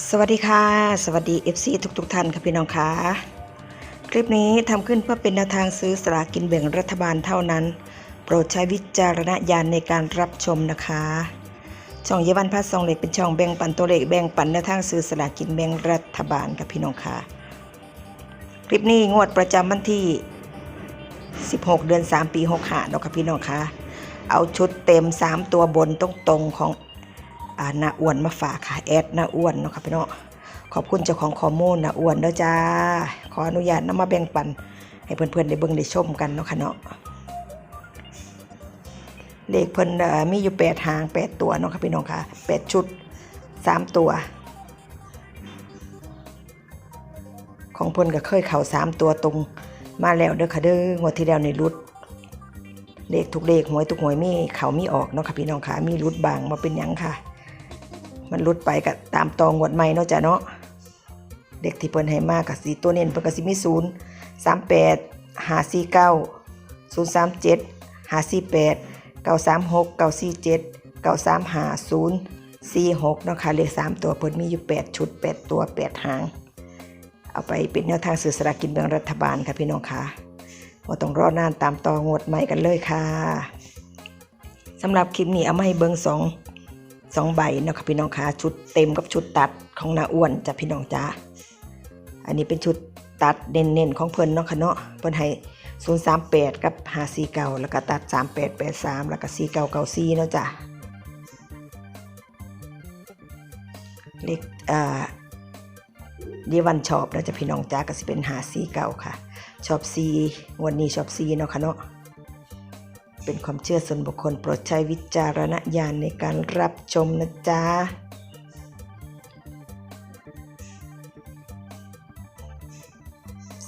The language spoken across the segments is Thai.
สวัสดีค่ะ สวัสดี FC ทุกๆทท่านค่ะพี่น้องค่ะคลิปนี้ทำขึ้นเพื่อเป็นแนวทางซื้อสลากินแบ่งรัฐบาลเท่านั้น โปรดใช้วิจารณญาณในการรับชมนะคะ ช่องเยาวันพัฒซองเหล็กเป็นช่องแบ่งปันตัวเลขแบ่งปันแนวทางซื้อสลากินแบ่งรัฐบาลค่ะพี่น้องค่ะคลิปนี้งวดประจำวันที่ 16 เดือน 3 ปี65เนาะค่ะพี่น้องค่ะเอาชุดเต็ม 3 ตัวบนตรงๆของ นาอ้วนมาฝากค่ะแอดนาอ้วนเนาะค่ะพี่น้องขอบคุณเจ้าของข้อมูลนาอ้วนเด้อจ้า ขออนุญาตนำมาแบ่งปัน ให้เพื่อนๆได้เบิ่งได้ชมกันเนาะค่ะเนาะเลขเพิ่นเออมีอยู่แปดหางแปดตัวเนาะค่ะพี่น้องค่ะแปดชุดสามตัว ของเพิ่นก็เคยเข่าสามตัวตรงมาแล้วเด้อค่ะเด้องวดที่แล้วในรุดเลขทุกเลขหวยทุกหวยมีเขามีออกเนาะค่ะพี่น้องค่ะมีรุดบางมาเป็นยังค่ะ มันรุดไปกับตามตองวดใหม่เนาะจ้ะเนาะเด็กที่เปิ้นให้มากกับสีตัวเน้นเพิ่นก็สิมีศูนย์สามแปดห้าสี่เก้าศูนย์สามเจ็ดห้าสี่แปดเก้าสามหกเก้าสี่เจ็ดเก้าสามห้าศูนย์สี่หกเนาะค่ะเลขสามตัวเพิ่นมีอยู่แปดชุดแปดตัวแปดหาง เอาไปเป็นแนวทางสื่อสลารกินแบ่งรัฐบาลค่ะพี่น้องค่ะว่าต้องรอนานตามต่องวดใหม่กันเลยค่ะสำหรับคลิปนี้เอามาให้เบิงสอง สองใบเนาะค่ะพี่น้องคะชุดเต็มกับชุดตัดของนาอ้วนจ้ะพี่น้องจ้าอันนี้เป็นชุดตัดเน้นๆของเพิ่นเนาะค่ะเนาะเพิ่นให้038กับ549แล้วก็ตัด3883แล้วก็4994เนาะจ้ะเลขอ่าดีวันชอบแล้วจ้ะพี่น้องจ้าก็สิเป็น549ค่ะ ชอบ4วันนี้ชอบ4เนาะค่ะเนาะ เป็นความเชื่อส่วนบุคคลโปรดใช้วิจารณญาณในการรับชมนะจ๊ะ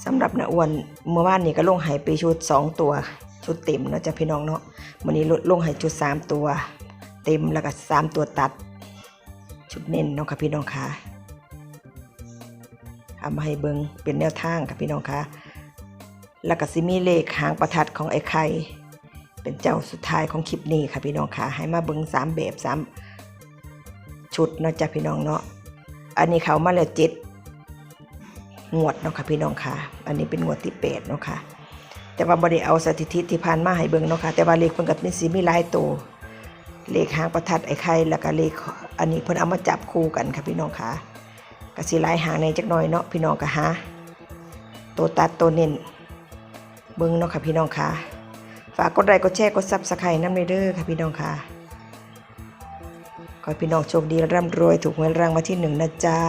สำหรับนาอ้วนเมื่อวานนี้ก็ลงหายไปชุด 2 ตัว ชุดเต็มเนาะจ๊ะพี่น้องเนาะวันนี้ลดลงหายชุด 3 ตัว เต็มแล้วก็ 3 ตัวตัด ชุดเน้นเนาะค่ะพี่น้องค่ะเอามาให้เบิงเป็นแนวทางค่ะพี่น้องค่ะแล้วก็สิมีเลขหางประทัดของไอ้ไข่ เป็นเจ้าสุดท้ายของคลิปนี้ค่ะพี่น้องค่ะให้มาเบิ้งสามแบบสามชุดเนาะจ้ะพี่น้องเนาะอันนี้เขามาแล้วเจ็ดงวดเนาะค่ะพี่น้องค่ะ อันนี้เป็นงวดที่แปดเนาะค่ะแต่ว่าบ่ได้เอาสถิติที่ผ่านมาให้เบิ่งเนาะค่ะแต่ว่าเลขเพิ่นกับมีสีมีลายตัวเลขหางประทัดไอ้ไข่แล้วก็เลขอันนี้เพิ่นเอามาจับคู่กันค่ะพี่น้องค่ะกสิหลายหางในจักหน่อยเนาะพี่น้องก็หาตัวตัดตัวเน้นเบิ่งเนาะค่ะพี่น้องค่ะ ฝากกดไลค์กดแชร์กดซับสไครต์น้ำเด้อค่ะพี่น้องค่ะขอให้พี่น้องโชคดีร่ำรวยถูกหวยรางวัลที่หนึ่งนะจ๊ะ